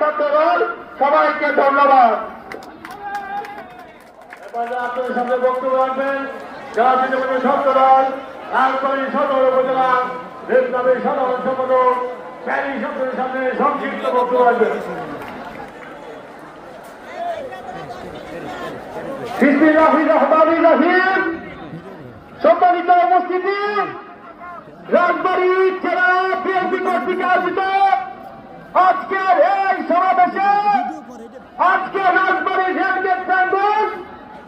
ছাত্রদল সবাইকে ধন্যবাদ। এবারে আপনাদের সামনে বক্তব্য রাখবেন রাজনীতি ছাত্রদল রাজবাড়ী সদর উপজেলা দেশনামের সাধারণ সম্পাদক প্যারি সদরের সামনে সংক্ষিপ্ত বক্তব্য রাখবেন। বিসমিল্লাহির রহমানির রহিম সম্মানিত উপস্থিতি রাজবাড়ী জেলা বিএনপি কর্তৃক আয়োজিত আজকের আজকে রাজবাড়ী রেলগেট প্রাঙ্গন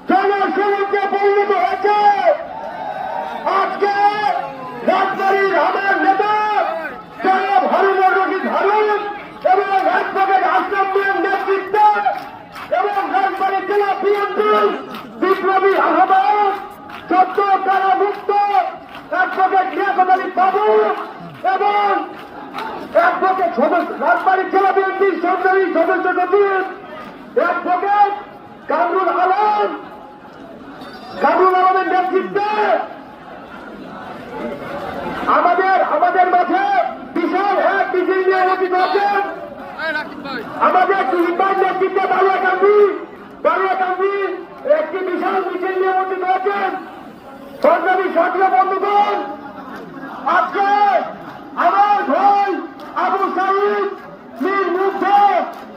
জনসমুদ্রে পরিণত হয়েছে। আজকে রাজবাড়ির আমার নেতা জনাব হারুনুর রশিদ হারুন এবং অ্যাডভোকেট আসামের নেতৃত্বে এবং রাজবাড়ী জেলা বিএনপি বিপ্লবী আহ্বান সত্য কারা মুক্ত লিয়াকত আলী বাবু এবং অ্যাডভোকেট সদস্য রাজবাড়ী জেলা বিএনপির সরকারি সদস্য সচিব অ্যাডভোকেট কামরুল আলম। কামরুল আলমের নেতৃত্বে আমাদের আমাদের মাঝে বিশাল এক মিছিল নিয়ে উপস্থিত আছেন। আমাদের দুইবার নেতৃত্বে বারুয়া গান্ধী। বারুয়া গান্ধী একটি বিশাল মিছিল নিয়ে উপস্থিত আছেন সংগ্রামী ছাত্র বন্ধুগণ, আজকে আমার ভাই আবু সাইদ মীর মুগ্ধ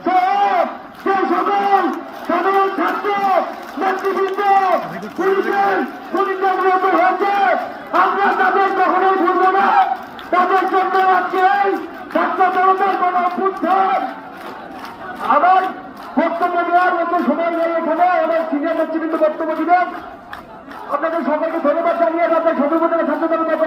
সহ যে সকল সাধারণ ছাত্র, নেতৃবৃন্দ, পুলিশের পরিচালনা হয়েছে। আমরা তাদের কখনোই ভুলব না। তাদের জন্য আজকে ছাত্র জনতার কোন অভ্যুত্থান। আপনাদের সকলকে ধন্যবাদ জানিয়ে আপনার সদর ছাত্র দলের